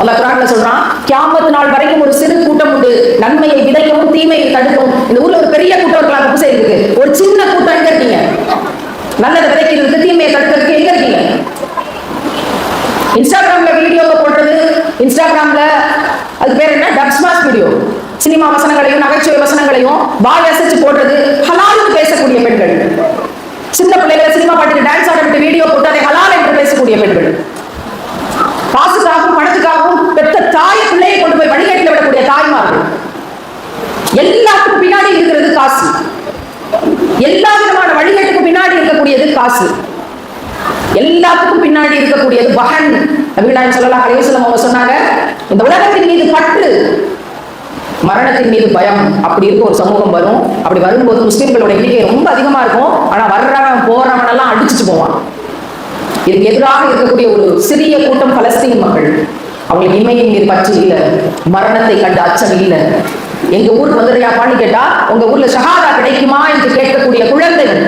அல்லாஹ் குரான்ல சொல்றான் கியாமத்து நாள் வரைக்கும் ஒரு சிறு கூட்டம் உண்டு. நன்மையை விதைக்கவும் தீமையை தடுக்கவும். இந்த ஊர்ல ஒரு பெரிய கூட்டம் இருக்கலாம் செய்யுது ஒரு சின்ன கூட்டம் எங்க இருக்கீங்க? நல்லதை விதைக்கிறதுக்கு தீமையை தடுக்கிறதுக்கு எங்க இருக்கீங்க? இன்ஸ்டாகிராம்ல வீடியோவை போடுறது இன்ஸ்டாகிராம்ல அது பேர் என்ன? டப்ஸ்மாஸ் வீடியோ சினிமா வசனங்களையும் நகைச்சுவை வசனங்களையும் வாய் அசைச்சு போடுறது ஹலாலுன்னு பேசக்கூடிய பெண்கள். சின்ன பிள்ளைகளை சினிமா பாட்டுக்கு டான்ஸ் ஆடப்பட்டு வீடியோ போட்டு அதை ஹலால் என்று பேசக்கூடிய பெண்கள். காசுக்காகவும் பணத்துக்காகவும் பெற்ற தாய் பிள்ளையை கொண்டு போய் வழிகேட்டில் விடக்கூடிய தாய்மார்கள். எல்லாத்துக்கும் பின்னாடி இருக்கிறது காசு. எல்லா விதமான வழிகேட்டுக்கு பின்னாடி இருக்கக்கூடியது காசு. எல்லாத்துக்கும் பின்னாடி இருக்கக்கூடியது பகன் அபிநாயம் சொல்லலாம் அலைவசலம் அவங்க சொன்னாங்க இந்த உலகத்தின் மீது பற்று மரணத்தின் மீது பயம். அப்படி இருக்க ஒரு சமூகம் வரும். அப்படி வரும்போது முஸ்லீம்களோட எண்ணிக்கை ரொம்ப அதிகமா இருக்கும். ஆனா வர்றவன் போறவன் எல்லாம் அடிச்சுட்டு போவான். இதுக்கு எதிராக இருக்கக்கூடிய ஒரு சிறிய கூட்டம் பலஸ்தீன் மக்கள் அவங்களுக்கு இமையின் மீது பற்று இல்லை மரணத்தை கண்டு அச்சம் இல்லை. எங்க ஊருக்கு வந்துடுறியாப்பான்னு கேட்டா உங்க ஊர்ல ஷஹாதா கிடைக்குமா என்று கேட்கக்கூடிய குழந்தைகள்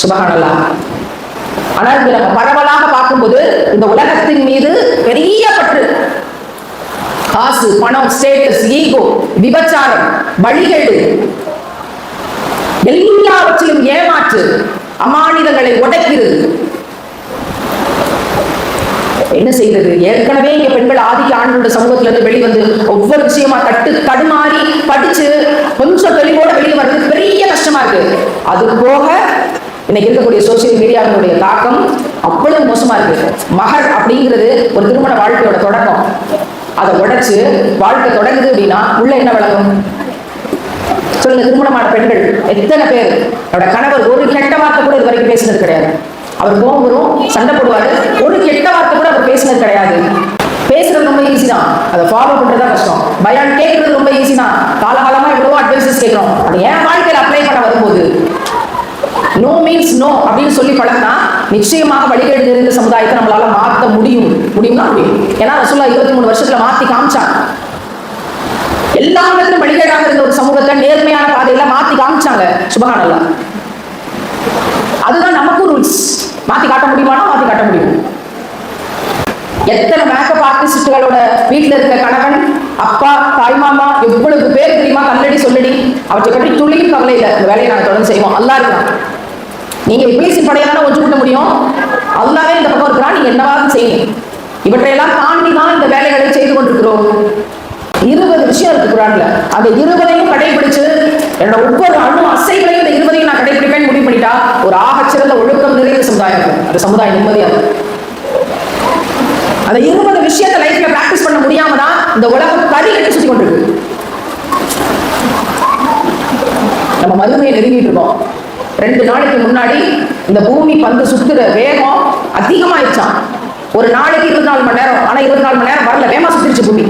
சுபகானல்லா. ஆனால் இது நம்ம பரவலாக பார்க்கும்போது இந்த உலகத்தின் மீது பெரிய பற்று. காசு பணம் ஸ்டேட்டஸ் ஈகோ விபச்சாரம் வழிகேடு. எல்லாவற்றிலும் ஏமாற்று அமானிதங்களை உடைக்கிறது. என்ன செய்தது? ஏற்கனவே இங்க பெண்கள் ஆதிக்க ஆண்களோட சமூகத்துல இருந்து வெளிவந்து ஒவ்வொரு விஷயமா தட்டு தடுமாறி படிச்சு கொஞ்சம் தெளிவோட வெளியே வர்றது பெரிய கஷ்டமா இருக்கு. அது போக இன்னைக்கு இருக்கக்கூடிய சோசியல் மீடியாவினுடைய தாக்கம் அவ்வளவு மோசமா இருக்கு. மகர் அப்படிங்கிறது ஒரு திருமண வாழ்க்கையோட தொடக்கம். அதை உடைச்சு வாழ்க்கை தொடங்குது அப்படின்னா உள்ள என்ன வழங்கும் சொல்லுங்க திருமணமான பெண்கள் எத்தனை பேர்? அவரோட கணவர் ஒரு கெட்ட வார்த்தை கூட இது வரைக்கும் பேசினது கிடையாது. அவர் கோவம் சண்டை போடுவார். ஒரு கெட்ட வார்த்தை கூட அவர் பேசினது கிடையாது. பேசுறது ரொம்ப ஈஸி தான். அதை ஃபாலோ பண்றது தான் கஷ்டம். பயான் கேட்கறது ரொம்ப ஈஸி தான். காலகாலமா எவ்வளவோ அட்வைசஸ் கேட்கிறோம். அது ஏன் வாழ்க்கையில் அப்ளை பண்ண வரும்போது. நோ மீன்ஸ் நோ அப்படின்னு சொல்லி பழகினா நிச்சயமாக வழிகேடு நிறைந்த சமுதாயத்தை நம்மளால மாற்ற முடியும். முடியும்னா முடியும். ஏன்னா ரசூல்லா இருபத்தி மூணு வருஷத்துல மாத்தி காமிச்சாங்க. எல்லா இடத்திலும் வழிகேடாக இருந்த ஒரு சமூகத்தை நேர்மையான பாதையில மாத்தி காமிச்சாங்க. சுபகானல்லா. அதுதான் நமக்கும் ரூல்ஸ் மாத்தி காட்ட முடியுமானா மாத்தி காட்ட முடியும்? எத்தனை மேக்கப் ஆர்டிஸ்டுகளோட வீட்டுல இருக்க கணவன் அப்பா தாய்மாமா எவ்வளவு பேர் தெரியுமா? கல்லடி சொல்லடி. அவற்றை பற்றி துளியும் கவலை இல்லை. இந்த வேலையை நாங்கள் தொடர்ந்து செய்வோம். அல்லா இருக்கலாம் நீங்க இப்ளீசின் படையால ஒன்று கூட்ட முடியும். அல்லாவே இந்த பக்கம் இருக்கிறா நீங்க என்னவாவது செய்யுங்க. இவற்றையெல்லாம் தாண்டி தான் இந்த வேலைகளை செய்து கொண்டிருக்கிறோம். இருபது விஷயம் இருக்கு குரான்ல. அந்த இருபதையும் கடைபிடிச்சு என்னோட ஒவ்வொரு அணு அசைகளையும் இந்த இருபதையும் நான் கடைபிடிப்பேன் முடிவு பண்ணிட்டா ஒரு ஆகச்சிறந்த ஒழுக்கம் நிறைந்த சமுதாயம் அந்த சமுதாயம் நிம்மதியாக இருக்கும். அந்த இருபது விஷயத்தை லைஃப்ல பிராக்டிஸ் பண்ண முடியாம தான் இந்த உலகம் கறி கட்டி சுத்தி கொண்டிருக்கு. நம்ம மதுமையை நெருங்கிட்டு இருக்கோம். ரெண்டு நாளைக்கு முன்னாடி இந்த பூமி பந்து சுத்துற வேகம் அதிகமாயிடுச்சான் ஒரு நாளைக்கு இருபத்தி நாலு மணி நேரம் ஆனா இருபத்தி நாலு மணி நேரம் வரல. வேமா சுத்திருச்சு பூமி.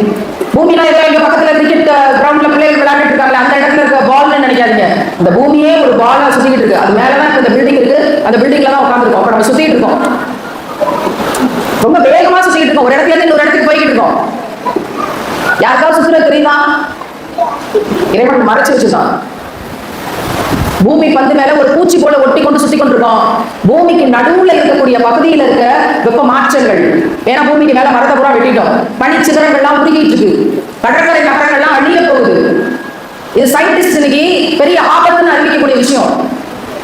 பூமினா ஏதோ எங்க பக்கத்துல கிரிக்கெட் கிரவுண்ட்ல பிள்ளைகள் விளையாண்டுட்டு இருக்காங்க அந்த இடத்துல இருக்க பால்னு நினைக்காதீங்க இந்த பூமியே ஒரு பாலா சுத்திக்கிட்டு இருக்கு. அது மேலதான் இந்த பில்டிங் இருக்கு. அந்த பில்டிங்ல தான் உட்காந்துருக்கோம் அப்ப நம்ம சுத்திட்டு இருக்கோம். ரொம்ப வேகமா சுத்திட்டு இருக்கோம். ஒரு இடத்துல இருந்து ஒரு இடத்துக்கு போய்கிட்டு இருக்கோம். யாருக்காவது சுத்துறது தெரியுமா இறைவன் மறைச்சு வச்சுதான் பூமி பந்து மேல ஒரு பூச்சி போல ஒட்டி கொண்டு சுத்தி கொண்டிருக்கோம். பூமிக்கு நடுவுல இருக்கக்கூடிய பகுதியில இருக்க வெப்ப மாற்றங்கள். ஏன்னா பூமிக்கு மேல மரத்தை பூரா வெட்டிட்டோம். பனிச்சிதறங்கள்லாம் உருகிட்டு இருக்கு. கடற்கரை நகரங்கள்லாம் அழிய போகுது. இது சயின்டிஸ்ட் இன்னைக்கு பெரிய விஷயம்.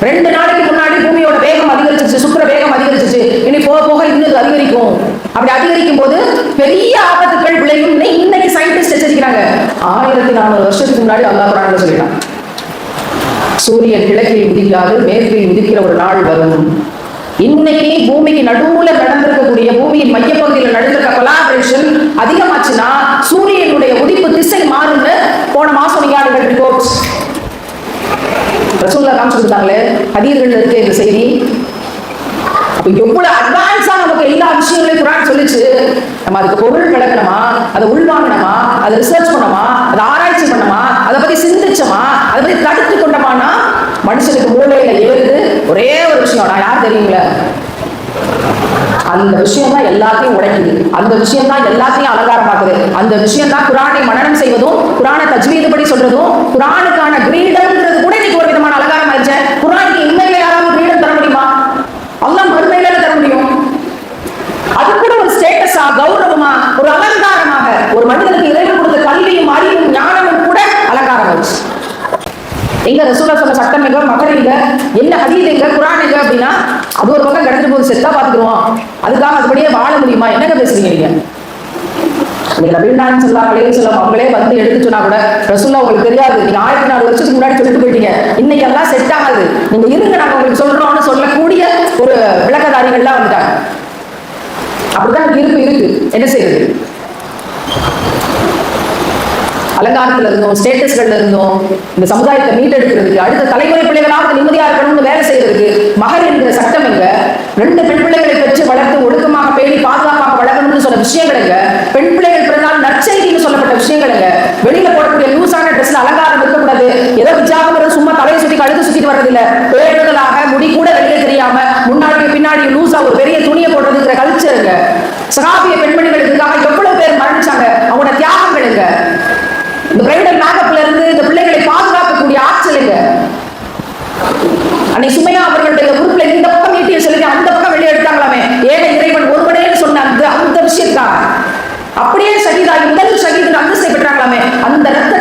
ரெண்டு நாளைக்கு முன்னாடி பூமியோட வேகம் அதிகரிச்சிச்சு சுக்கர வேகம் அதிகரிச்சிச்சு இனி போக போக இன்னும் அதிகரிக்கும். அப்படி அதிகரிக்கும் போது பெரிய ஆபத்துக்கள் விளையும் இன்னைக்கு சயின்டிஸ்ட் எச்சரிக்கிறாங்க. ஆயிரத்தி நானூறு வருஷத்துக்கு முன்னாடி அல்லா குரான் சொல்லிட்டான். சூரியன் கிழக்கில் உதிக்காது மேற்கில் உதிக்கிற ஒரு நாள் வரும். இன்னைக்கு பூமிக்கு நடுவுல நடந்திருக்கக்கூடிய பூமியின் மையப்பகுதியில் நடந்திருக்க கொலாபரேஷன் அதிகமாச்சுன்னா சூரியனுடைய உதிப்பு திசை மாறும்னு ரசூல்லா காமிச்சு கொடுத்தாங்களே ஹதீர்கள் இருக்க இந்த செய்தி. எவ்வளவு அட்வான்ஸா நமக்கு எல்லா விஷயங்களையும் குரான் சொல்லிச்சு. நம்ம அதுக்கு பொருள் விளக்கணுமா? அதை உள்வாங்கணுமா? அதை ரிசர்ச் பண்ணோமா அதை ஆராய்ச்சி பண்ணோமா அதை பத்தி சிந்திச்சோமா? அதை பத்தி தடுத்து கொண்டோமானா மனுஷனுக்கு மூளையில ஏறுது ஒரே ஒரு விஷயம். நான் யார் தெரியுங்களே? அந்த விஷயம் தான் எல்லாத்தையும் உடைக்குது. அந்த விஷயம் தான் எல்லாத்தையும் அலங்காரமாக்குது. அந்த விஷயம் தான் குரானை மனநம் செய்வதும் குரானை தஜ்வீது படி சொல்றதும் குரானுக்கான கிரீடம்ன்றது கூட இன்னைக்கு ஒரு விதமான அலங்காரம் ஆயிடுச்சு குரானுக்கு இன்னைக்கு யாராவது கிரீடம் தர முடியுமா அல்லாஹ் மறுமையில தர முடியும் அது கூட ஒரு ஸ்டேட்டஸா கௌரவமா ஒரு அலங்காரமாக ரசூலா சொன்ன சட்டம் எங்க மகர் எங்க என்ன ஹதீத் எங்க? குரான் எங்க அப்படின்னா அது ஒரு பக்கம் கிடைச்ச போது செத்தா பாத்துக்கிறோம் அதுக்காக அதுபடியே வாழ முடியுமா? என்னங்க பேசுறீங்க நீங்க? நீங்க நபீனான் சொல்லலாம் அலைய சொல்லம் அவங்களே வந்து எடுத்து சொன்னா கூட ரசூல்லா உங்களுக்கு தெரியாது. நீங்க ஆயிரத்தி நாலு வருஷத்துக்கு முன்னாடி சொல்லிட்டு போயிட்டீங்க. இன்னைக்கு எல்லாம் செட் ஆகாது. நீங்க இருங்க நாங்க உங்களுக்கு சொல்றோம்னு சொல்லக்கூடிய ஒரு விளக்கதாரிகள்லாம் வந்துட்டாங்க. அப்படிதான் இருக்கு இருக்கு. என்ன செய்யறது அலங்காரத்துல இருந்தோம் ஸ்டேட்டஸ்கள்ல இருந்தோம் இந்த சமுதாயத்தை மீட்டெடுக்கிறதுக்கு அடுத்த தலைமுறை பிள்ளைகளாவது நிம்மதியா இருக்கணும்னு வேலை செய்யறதுக்கு மகர் என்கிற சட்டம் எங்க? ரெண்டு பெண் பிள்ளைகளை பெற்று வளர்த்து ஒழுக்கமாக பேணி பாதுகாப்பாக வளரணும்னு சொன்ன விஷயங்கள் எங்க? பெண் பிள்ளைகள் பிறந்தால் நற்செய்தின்னு சொல்லப்பட்ட விஷயங்கள் எங்க? வெளியில போடக்கூடிய லூசான ட்ரெஸ்ல அலங்காரம் இருக்கக்கூடாது. ஏதோ விஜாபம் சும்மா தலையை சுத்தி கழுத்து சுத்திட்டு வர்றது இல்ல பேருதலாக முடி கூட வெளியே தெரியாம முன்னாடி பின்னாடி லூசா ஒரு பெரிய துணியை போடுறதுங்கிற கல்ச்சருங்க சகாபிய பெண்மணிகளுக்காக அந்த ரத்த